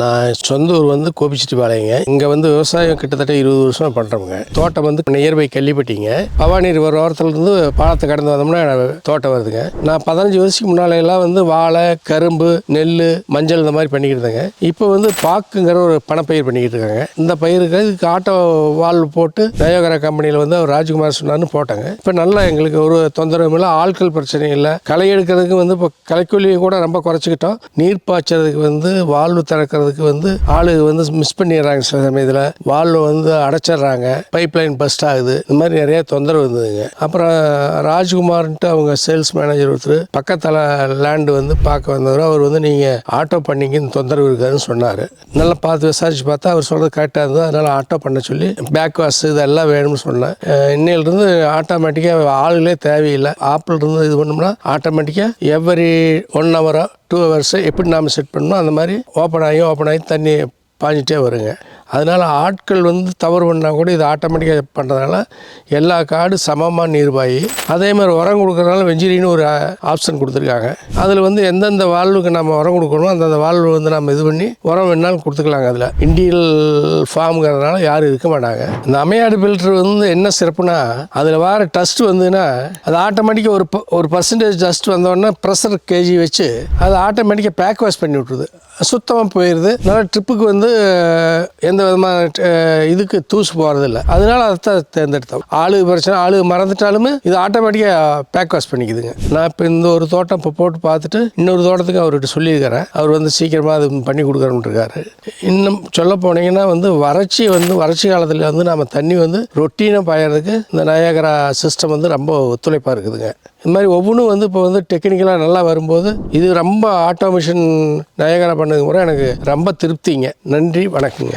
நான் சொந்த ஊர் வந்து கோபிச்செட்டிப்பாளையங்க. இங்கே வந்து விவசாயம் கிட்டத்தட்ட இருபது வருஷம் பண்ணுறோமுங்க தோட்டம் வந்து நியர்பை கள்ளிப்பட்டிங்க. பவானி ரிவர் ஓரத்துலேருந்து பாலத்தை கடந்து வந்தோம்னா தோட்டம் வருதுங்க. நான் பதினஞ்சு வருஷத்துக்கு முன்னாலையெல்லாம் எல்லாம் வந்து வாழை கரும்பு நெல் மஞ்சள் இந்த மாதிரி பண்ணிக்கிட்டு இருந்தேங்க. இப்போ வந்து பாக்குங்கிற ஒரு பணப்பயிர் பண்ணிக்கிட்டு இருக்காங்க. இந்த பயிருக்கு இதுக்கு ஆட்டோ வால்வு போட்டு டயோகரா கம்பெனியில் வந்து அவர் ராஜ்குமார் சொன்னார்னு போட்டாங்க. இப்போ நல்லா எங்களுக்கு ஒரு தொந்தரவும் இல்லை ஆட்கள் பிரச்சனை இல்லை. களை எடுக்கிறதுக்கு வந்து இப்போ களைக்கொல்லியை கூட ரொம்ப குறைச்சிக்கிட்டோம். நீர் பாய்ச்சறதுக்கு வந்து வால்வு திறக்கிறதுக்கு வந்து ஆளு வந்து மிஸ் பண்ணிடுறாங்க சில சமயத்தில். வால்வு வந்து அடைச்சிடுறாங்க. பைப் லைன் பஸ்ட் ஆகுது. இந்த மாதிரி நிறைய தொந்தரவு இருந்ததுங்க. அப்புறம் ராஜ்குமார்ன்ட்டு அவங்க சேல்ஸ் மேனேஜர் ஒருத்தர் பக்கத்தில் லேண்டு வந்து பார்க்க வந்தவர். அவர் வந்து நீங்கள் ஆட்டோ பண்ணிங்க இந்த தொந்தரவு இருக்காதுன்னு சொன்னார். நல்லா பார்த்து விசாரிச்சு பார்த்தா அவர் சொல்கிறது கரெக்டாக இருந்தது. அதனால் ஆட்டோ பண்ண சொல்லி பேக் வாஷ் இதெல்லாம் வேணும்னு சொன்னேன். இன்னையிலிருந்து ஆட்டோமேட்டிக்காக ஆளுகளே தேவையில்லை. ஆப்பிள் இருந்து இது பண்ணோம்னா ஆட்டோமேட்டிக்காக எவ்வரி ஒன் ஹவரோ டூ ஹவர்ஸை எப்படி நாம் செட் பண்ணணும் அந்த மாதிரி ஓப்பன் ஆகி ஓப்பன் ஆகி தண்ணி பாஞ்சிட்டே வருங்க. அதனால் ஆட்கள் வந்து தவறு பண்ணால் கூட இது ஆட்டோமேட்டிக்காக பண்ணுறதுனால எல்லா காடு சமமாக நீர் பாயி அதே மாதிரி உரம் கொடுக்குறதுனால வெஞ்சிரின்னு ஒரு ஆப்ஷன் கொடுத்துருக்காங்க. அதில் வந்து எந்தெந்த வாழ்வுக்கு நம்ம உரம் கொடுக்கணுமோ அந்தந்த வாழ்வு வந்து நம்ம இது பண்ணி உரம் வேணாலும் கொடுத்துக்கலாங்க அதில். இண்டியல் ஃபார்முங்கிறதுனால யாரும் இருக்க மாட்டாங்க. இந்த அமையாடு பில்டர் வந்து என்ன சிறப்புனா அதில் வர டஸ்ட் வந்துன்னா அது ஆட்டோமேட்டிக்காக ஒரு ப- ஒரு பர்சன்டேஜ் டஸ்ட் வந்தோடனே ப்ரெஷர் கேஜி வச்சு அது ஆட்டோமேட்டிக்காக பேக் வாஷ் பண்ணி விட்ருது சுத்தமாக போயிடுது நல்லா ட்ரிப்புக்கு வந்து எந்த எந்த விதமான இதுக்கு தூசு போகிறதில்ல அதனால அதை தான் தேர்ந்தெடுத்தோம். ஆளு பிரச்சனை ஆளு மறந்துட்டாலுமே இது ஆட்டோமேட்டிக்காக பேக் வாஷ் பண்ணிக்குதுங்க. நான் இப்போ இந்த ஒரு தோட்டம் இப்போ போட்டு பார்த்துட்டு இன்னொரு தோட்டத்துக்கு அவர்கிட்ட சொல்லியிருக்கிறேன். அவர் வந்து சீக்கிரமாக அது பண்ணி கொடுக்குறோன்ட்ருக்காரு இன்னும் சொல்ல போனீங்கன்னா வந்து வறட்சி வந்து வறட்சி காலத்தில் வந்து நம்ம தண்ணி வந்து ரொட்டீனாக பாயறதுக்கு இந்த நயாகரா சிஸ்டம் வந்து ரொம்ப ஒத்துழைப்பாக இருக்குதுங்க. இந்த மாதிரி ஒவ்வொன்றும் வந்து இப்போ வந்து டெக்னிக்கலாக நல்லா வரும்போது இது ரொம்ப ஆட்டோமேஷன் நயகரா பண்ணது முறை எனக்கு ரொம்ப திருப்திங்க. நன்றி வணக்கங்க.